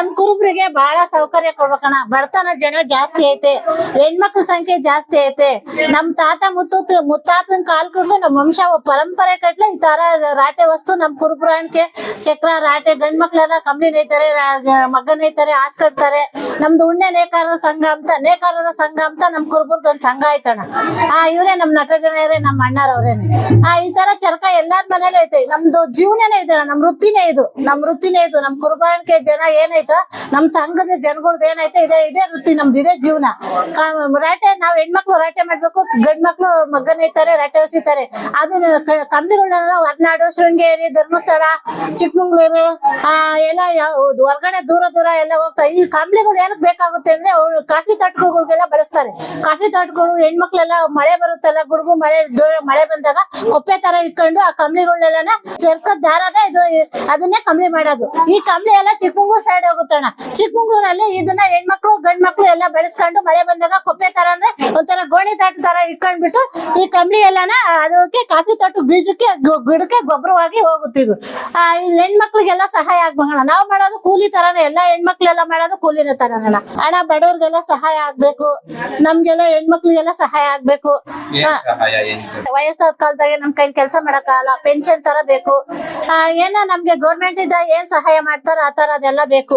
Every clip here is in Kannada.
ನಮ್ ಕುರುಬ್ರಿಗೆ ಬಹಳ ಸೌಕರ್ಯ ಕೊಡ್ಬೇಕಣ್ಣ. ಬಡತನ ಜನ ಜಾಸ್ತಿ ಐತೆ. ಹೆಣ್ಮಕ್ಳ ಸಂಖ್ಯೆ ಜಾಸ್ತಿ ಐತೆ. ನಮ್ ತಾತ ಮುತ್ತು ಮುತ್ತಾತನ ಕಾಲ್ ನಮ್ ವಂಶ, ಪರಂಪರೆ ಕಟ್ಲೆ ಈ ತರ ರಾಟೆ ವಸ್ತು ನಮ್ ಕುರುಪುರಾಣಕ್ಕೆ ಚಕ್ರ, ರಾಟೆ, ಗಂಡ್ ಮಕ್ಳೆಲ್ಲ ಕಂಬಳಿ ನೇಯ್ತಾರೆ, ರಾ- ಮಗ್ಗ ನೇಯ್ತಾರೆ ಹಾಸ್ ಕಟ್ತಾರೆ. ನಮ್ದು ಉಣ್ಣೆ ನೇಕಾರರ ಸಂಘ ಅಂತ, ನೇಕಾರರ ಸಂಘ ಅಂತ ನಮ್ ಕುರುಬರ್ದು ಒಂದ್ ಸಂಘ ಆಯ್ತಣ್ಣ. ಆ, ಇವ್ರೆ ನಮ್ ನಟಜನರೇ ನಮ್ ಅಣ್ಣರವ್ರೇನೆ ಆ, ಈ ತರ ಚರಕ ಎಲ್ಲಾರ್ ಮನೇಲಿ ಐತೆ. ನಮ್ದು ಜೀವನನೇ ಇದೆ, ನಮ್ ವೃತ್ತಿನೇ ಇದು. ನಮ್ ವೃತ್ತಿನೇ ಇದು. ನಮ್ ಕುರುಬಾಣಿಕೆ ಜನ ಏನೈತೋ ನಮ್ ಸಂಘದ ಜನಗಳ್ದು ಏನೈತೆ ಇದೇ ಇದೇ ವೃತ್ತಿ ನಮ್ದು, ಇದೇ ಜೀವನ. ರಾಟೆ, ನಾವ್ ಹೆಣ್ಮಕ್ಳು ರಾಟೆ ಮಾಡ್ಬೇಕು ಗಂಡ್ ಮಕ್ಳು ಮಗ್ಗ ನೇಯ್ತಾರೆ ರಾಟೆ ಹೊಸಿತಾರೆ ಅದು ಕಂಪ್ನಿಗಳನ್ನೆಲ್ಲ ಹೊರನಾಡು, ಶೃಂಗೇರಿ, ಧರ್ಮಸ್ಥಳ, ಚಿಕ್ಕಮಂಗ್ಳೂರು, ಆ, ಎಲ್ಲ ಹೊರ್ಗಡೆ ದೂರ ದೂರ ಎಲ್ಲ ಹೋಗ್ತಾ ಈ ಕಂಬಳಿಗಳು ಏನಕ್ಕೆ ಬೇಕಾಗುತ್ತೆ ಅಂದ್ರೆ ಅವ್ರು ಕಾಫಿ ತಾಟ್ಗಳಿಗೆಲ್ಲ ಬಳಸ್ತಾರೆ. ಕಾಫಿ ತೋಟಗಳು ಹೆಣ್ಮಕ್ಳೆಲ್ಲ ಮಳೆ ಬರುತ್ತಲ್ಲ, ಗುಡುಗು ಮಳೆ ಮಳೆ ಬಂದಾಗ ಕೊಪ್ಪೆ ತರ ಇಟ್ಕೊಂಡು ಆ ಕಂಬ್ಳಿಗಳನ್ನೆಲ್ಲ ಚರ್ಕದ ದಾರಾಗ ಇದು, ಅದನ್ನೇ ಕಂಬಳಿ ಮಾಡೋದು. ಈ ಕಂಬಳಿ ಎಲ್ಲ ಚಿಕ್ಕಮಂಗ್ಳೂರ್ ಸೈಡ್ ಹೋಗುತ್ತಣ್ಣ. ಚಿಕ್ಕಮಂಗ್ಳೂರಲ್ಲಿ ಇದನ್ನ ಹೆಣ್ಮಕ್ಳು ಗಂಡ್ ಮಕ್ಳು ಎಲ್ಲ ಬೆಳೆಸ್ಕೊಂಡು ಮಳೆ ಬಂದಾಗ ಕೊಪ್ಪೆ ತರ ಅಂದ್ರೆ ಒಂಥರ ಗೋಣಿ ತಾಟ ತರ ಇಟ್ಕೊಂಡ್ಬಿಟ್ಟು ಈ ಕಂಬಳಿ ಎಲ್ಲಾನ ಅದಕ್ಕೆ ಕಾಫಿ ತೋಟ ಬೀಜಕ್ಕೆ ಗಿಡಕ್ಕೆ ಗೊಬ್ಬರವಾಗಿ ಹೋಗುತ್ತಿದ್ದು. ಆ ಹೆಣ್ಮಕ್ಳಿಗೆಲ್ಲ ಸಹಾಯ ಆಗ್ಬೇಕಣ್ಣ. ನಾವು ಮಾಡೋದು ಕೂಲಿ ತರನೇ ಎಲ್ಲ ಹೆಣ್ಮಕ್ಳೆಲ್ಲ ಮಾಡೋದು ಕೂಲಿನ ತರನ ಹಣ ಬಡವ್ರಿಗೆಲ್ಲ ಸಹಾಯ ಆಗ್ಬೇಕು. ನಮ್ಗೆಲ್ಲ ಹೆಣ್ಮಕ್ಳಿಗೆಲ್ಲ ಸಹಾಯ ಆಗ್ಬೇಕು. ವಯಸ್ಸಾದ ಕಾಲದಾಗ ನಮ್ ಕೈ ಕೆಲಸ ಮಾಡಕ್ಕಾಗಲ್ಲ. ಪೆನ್ಷನ್ ತರ ಬೇಕು ಏನೋ ನಮ್ಗೆ ಗೌರ್ಮೆಂಟ್ ಇಂದ ಏನ್ ಸಹಾಯ ಮಾಡ್ತಾರೋ ಆ ತರ ಅದೆಲ್ಲ ಬೇಕು.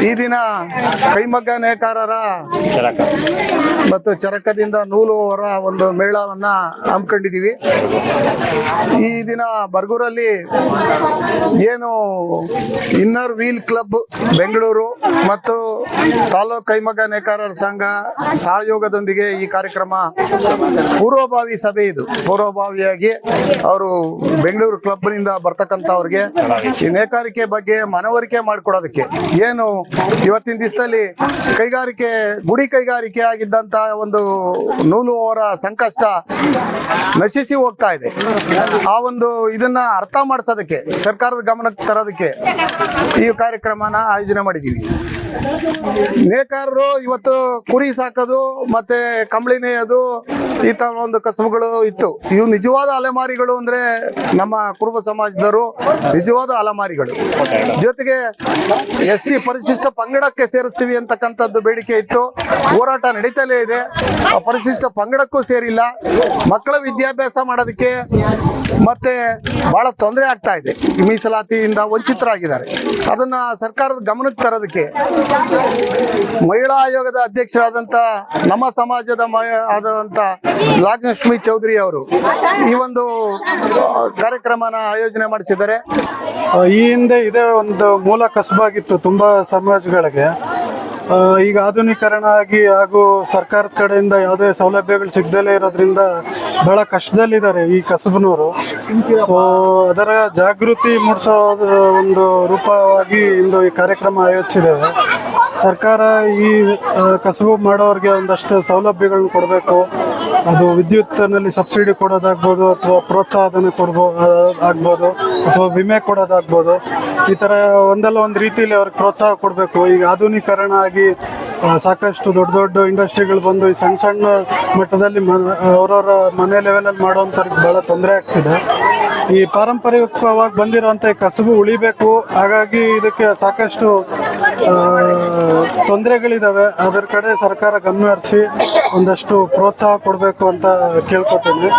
ಈ ದಿನ ಕೈಮಗ್ಗ ನೇಕಾರರ ಮತ್ತು ಚರಕದಿಂದ ನೂಲು ಹೊರ ಒಂದು ಮೇಳವನ್ನ ಹಮ್ಮಿಕೊಂಡಿದೀವಿ ಈ ದಿನ ಬರ್ಗೂರಲ್ಲಿ ಏನು ಇನ್ನರ್ ವೀಲ್ ಕ್ಲಬ್ ಬೆಂಗಳೂರು ಮತ್ತು ತಾಲೂಕ್ ಕೈಮಗ್ಗ ನೇಕಾರರ ಸಂಘ ಸಹಯೋಗದೊಂದಿಗೆ ಈ ಕಾರ್ಯಕ್ರಮ ಪೂರ್ವಭಾವಿ ಸಭೆ ಇದು. ಪೂರ್ವಭಾವಿಯಾಗಿ ಅವರು ಬೆಂಗಳೂರು ಕ್ಲಬ್ನಿಂದ ಬರ್ತಕ್ಕಂಥವ್ರಿಗೆ ಈ ನೇಕಾರಿಕೆ ಬಗ್ಗೆ ಮನವರಿಕೆ ಮಾಡಿಕೊಡೋದಕ್ಕೆ ಏನು ಇವತ್ತಿನ ದಿವಸದಲ್ಲಿ ಕೈಗಾರಿಕೆ, ಗುಡಿ ಕೈಗಾರಿಕೆ ಆಗಿದ್ದಂತ ಒಂದು ನೂಲು ಅವರ ಸಂಕಷ್ಟ ನಶಿಸಿ ಹೋಗ್ತಾ ಇದೆ. ಆ ಒಂದು ಇದನ್ನ ಅರ್ಥ ಮಾಡಿಸೋದಕ್ಕೆ, ಸರ್ಕಾರದ ಗಮನಕ್ಕೆ ತರೋದಕ್ಕೆ ಈ ಕಾರ್ಯಕ್ರಮನ ಆಯೋಜನೆ ಮಾಡಿದ್ದೀವಿ. ನೇಕಾರರು ಇವತ್ತು ಕುರಿ ಸಾಕೋದು, ಮತ್ತೆ ಕಂಬಳಿ ನೇಯೋದು ಈ ತರ ಒಂದು ಕಸಬುಗಳು ಇತ್ತು. ಇವು ನಿಜವಾದ ಅಲೆಮಾರಿಗಳು ಅಂದ್ರೆ ನಮ್ಮ ಕುರುಬ ಸಮಾಜದವರು ನಿಜವಾದ ಅಲೆಮಾರಿಗಳು. ಜೊತೆಗೆ ಎಸ್ ಟಿ ಪರಿಶಿಷ್ಟ ಪಂಗಡಕ್ಕೆ ಸೇರಿಸ್ತೀವಿ ಅಂತಕ್ಕಂಥದ್ದು ಬೇಡಿಕೆ ಇತ್ತು. ಹೋರಾಟ ನಡೀತಲೇ ಇದೆ. ಪರಿಶಿಷ್ಟ ಪಂಗಡಕ್ಕೂ ಸೇರಿಲ್ಲ. ಮಕ್ಕಳ ವಿದ್ಯಾಭ್ಯಾಸ ಮಾಡೋದಕ್ಕೆ ಮತ್ತೆ ಬಹಳ ತೊಂದರೆ ಆಗ್ತಾ ಇದೆ. ಮೀಸಲಾತಿಯಿಂದ ವಂಚಿತರಾಗಿದ್ದಾರೆ. ಅದನ್ನ ಸರ್ಕಾರದ ಗಮನಕ್ಕೆ ತರೋದಕ್ಕೆ ಮಹಿಳಾ ಆಯೋಗದ ಅಧ್ಯಕ್ಷರಾದಂಥ ನಮ್ಮ ಸಮಾಜದ ಆದಂತ ನಾಗಲಕ್ಷ್ಮಿ ಚೌಧರಿ ಅವರು ಈ ಒಂದು ಕಾರ್ಯಕ್ರಮನ ಆಯೋಜನೆ ಮಾಡಿಸಿದ್ದಾರೆ. ಈ ಹಿಂದೆ ಇದೇ ಒಂದು ಮೂಲ ಕಸಬಾಗಿತ್ತು ತುಂಬಾ ಸಮಾಜಗಳಿಗೆ. ಈಗ ಆಧುನೀಕರಣ ಆಗಿ ಹಾಗೂ ಸರ್ಕಾರದ ಕಡೆಯಿಂದ ಯಾವುದೇ ಸೌಲಭ್ಯಗಳು ಸಿಗದಲೇ ಇರೋದ್ರಿಂದ ಬಹಳ ಕಷ್ಟದಲ್ಲಿದ್ದಾರೆ ಈ ಕಸಬನವರು ಸೊ ಅದರ ಜಾಗೃತಿ ಮೂಡಿಸೋ ಒಂದು ರೂಪವಾಗಿ ಇಂದು ಈ ಕಾರ್ಯಕ್ರಮ ಆಯೋಜಿಸಿದ್ದೇವೆ. ಸರ್ಕಾರ ಈ ಕಸಬು ಮಾಡೋರಿಗೆ ಒಂದಷ್ಟು ಸೌಲಭ್ಯಗಳನ್ನ ಕೊಡಬೇಕು. ಅದು ವಿದ್ಯುತ್ನಲ್ಲಿ ಸಬ್ಸಿಡಿ ಕೊಡೋದಾಗ್ಬೋದು ಅಥವಾ ಪ್ರೋತ್ಸಾಹನ ಕೊಡ್ಬೋ ಆಗ್ಬೋದು ಅಥವಾ ವಿಮೆ ಕೊಡೋದಾಗ್ಬೋದು. ಈ ಥರ ಒಂದಲ್ಲ ಒಂದು ರೀತಿಯಲ್ಲಿ ಅವ್ರಿಗೆ ಪ್ರೋತ್ಸಾಹ ಕೊಡಬೇಕು. ಈಗ ಆಧುನೀಕರಣ ಆಗಿ ಸಾಕಷ್ಟು ದೊಡ್ಡ ದೊಡ್ಡ ಇಂಡಸ್ಟ್ರಿಗಳು ಬಂದು ಈ ಸಣ್ಣ ಸಣ್ಣ ಮಟ್ಟದಲ್ಲಿ ಅವರವರ ಮನೆ ಲೆವೆಲಲ್ಲಿ ಮಾಡೋವಂಥವ್ರಿಗೆ ಭಾಳ ತೊಂದರೆ ಆಗ್ತಿದೆ. ಈ ಪಾರಂಪರಿಕವಾಗಿ ಬಂದಿರುವಂಥ ಈ ಕಸಬು ಉಳಿಬೇಕು. ಹಾಗಾಗಿ ಇದಕ್ಕೆ ಸಾಕಷ್ಟು ಆ, ತೊಂದರೆಗಳಿದಾವೆ. ಅದರ ಕಡೆ ಸರ್ಕಾರ ಗಮನ ಹರಿಸಿ ಒಂದಷ್ಟು ಪ್ರೋತ್ಸಾಹ ಕೊಡಬೇಕು ಅಂತ ಕೇಳ್ಕೊತೀನಿ